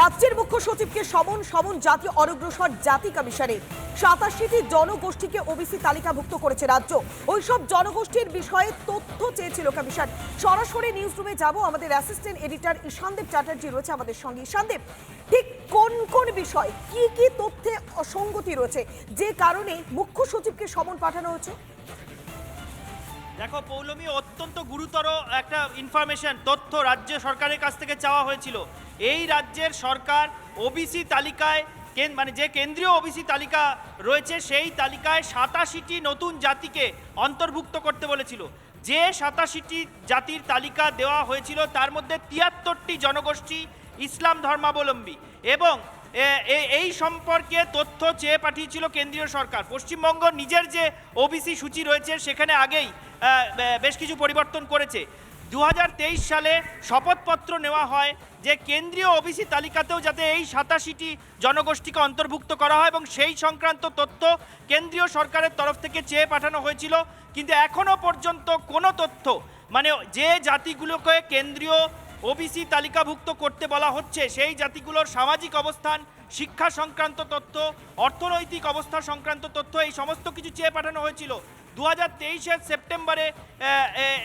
রাজ্যের মুখ্য সচিবকে সমন সমন জাতীয় অনগ্রসর জাতি কমিশনে। সাতাশিটি জনগোষ্ঠীকে ওবিসি তালিকাভুক্ত করেছে রাজ্য। ওইসব জনগোষ্ঠীর বিষয়ে তথ্য চেয়েছিল কমিশন। সরাসরি নিউজ রুমে যাব। আমাদের অ্যাসিস্ট্যান্ট এডিটর ঈশানদেব চ্যাটার্জি রয়েছে আমাদের সঙ্গে। ঈশানদেব ঠিক কোন কোন বিষয় কি কি তথ্যে অসঙ্গতি রয়েছে? যে কারণে মুখ্য সচিবকে সমন পাঠানো হয়েছে? দেখো পৌলমী, অত্যন্ত গুরুতর একটা ইনফরমেশন তথ্য রাজ্য সরকারের কাছ থেকে চাওয়া হয়েছিল। এই রাজ্যের সরকার ওবিসি তালিকায় মানে যে কেন্দ্রীয় ওবিসি তালিকা রয়েছে, সেই তালিকায় সাতাশিটি নতুন জাতিকে অন্তর্ভুক্ত করতে বলেছিল। যে সাতাশিটি জাতির তালিকা দেওয়া হয়েছিল, তার মধ্যে তিয়াত্তরটি জনগোষ্ঠী ইসলাম ধর্মাবলম্বী এবং এই সম্পর্কে তথ্য চেয়ে পাঠিয়েছিল কেন্দ্রীয় সরকার। পশ্চিমবঙ্গ নিজের যে ওবিসি সূচি রয়েছে, সেখানে আগেই বেশ কিছু পরিবর্তন করেছে। দু হাজার তেইশ সালে শপথপত্র নেওয়া হয় যে কেন্দ্রীয় ওবিসি তালিকাতেও যাতে এই সাতাশিটি জনগোষ্ঠীকে অন্তর্ভুক্ত করা হয় এবং সেই সংক্রান্ত তথ্য কেন্দ্রীয় সরকারের তরফ থেকে চেয়ে পাঠানো হয়েছিল। কিন্তু এখনও পর্যন্ত কোনো তথ্য মানে যে জাতিগুলোকে কেন্দ্রীয় ওবিসি তালিকাভুক্ত করতে বলা হচ্ছে সেই জাতিগুলোর সামাজিক অবস্থান, শিক্ষা সংক্রান্ত তথ্য, অর্থনৈতিক অবস্থা সংক্রান্ত তথ্য, এই সমস্ত কিছু চেয়ে পাঠানো হয়েছিল। দু হাজার তেইশের সেপ্টেম্বরে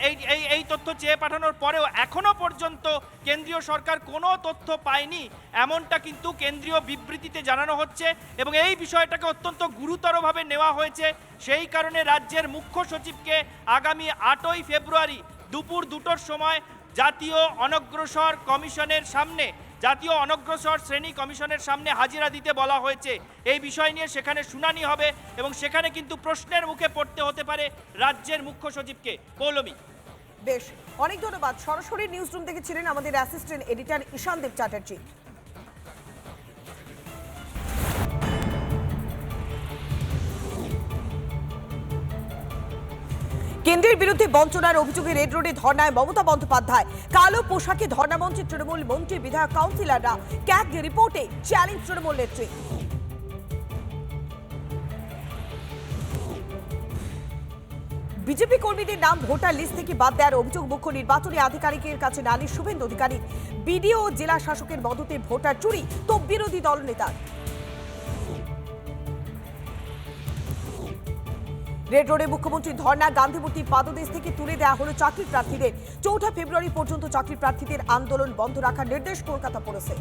এই এই তথ্য চেয়ে পাঠানোর পরেও এখনও পর্যন্ত কেন্দ্রীয় সরকার কোনো তথ্য পায়নি, এমনটা কিন্তু কেন্দ্রীয় বিবৃতিতে জানানো হচ্ছে এবং এই বিষয়টাকে অত্যন্ত গুরুতরভাবে নেওয়া হয়েছে। সেই কারণে রাজ্যের মুখ্য সচিবকে আগামী আটই ফেব্রুয়ারি দুপুর দুটোর সময় জাতীয় অনগ্রসর কমিশনের সামনে, জাতীয় অনগ্রসর শ্রেণি কমিশনের সামনে হাজিরা দিতে বলা হয়েছে। এই বিষয় নিয়ে সেখানে শুনানি হবে এবং সেখানে কিন্তু প্রশ্নের মুখে পড়তে হতে পারে রাজ্যের মুখ্য সচিবকে। পৌলমী। বেশ, অনেক ধন্যবাদ। সরাসরি নিউজ রুম থেকে ছিলেন আমাদের অ্যাসিস্ট্যান্ট এডিটর ঈশানদেব চ্যাটার্জি। কেন্দ্রের বিরুদ্ধে বঞ্চনার অভিযোগে রেড রোডে ধর্নায় মমতা বন্দ্যোপাধ্যায়। কালো পোশাকে ধর্নামঞ্চে তৃণমূল মন্ত্রী, বিধায়ক কাউন্সিলররা ক্যাগ রিপোর্টে চ্যালেঞ্জ তৃণমূল নেত্রী। বিজেপি কর্মীদের নাম ভোটার লিস্ট থেকে বাদ দেওয়ার অভিযোগ মুখ্য নির্বাচনী আধিকারিকের কাছে নালিশ শুভেন্দু অধিকারী। বিডিও জেলা শাসকের মদতে ভোটার চুরি তো বিরোধী দলনেতার। রেড রোডে মুখ্যমন্ত্রী ধর্ণা, গান্ধীমূর্তি, পাদদেশ থেকে তুলে দেওয়া হলো চাকরি প্রার্থীদের। চৌঠা ফেব্রুয়ারি পর্যন্ত চাকরি প্রার্থীদের আন্দোলন বন্ধ রাখার নির্দেশ কলকাতা পুলিশের।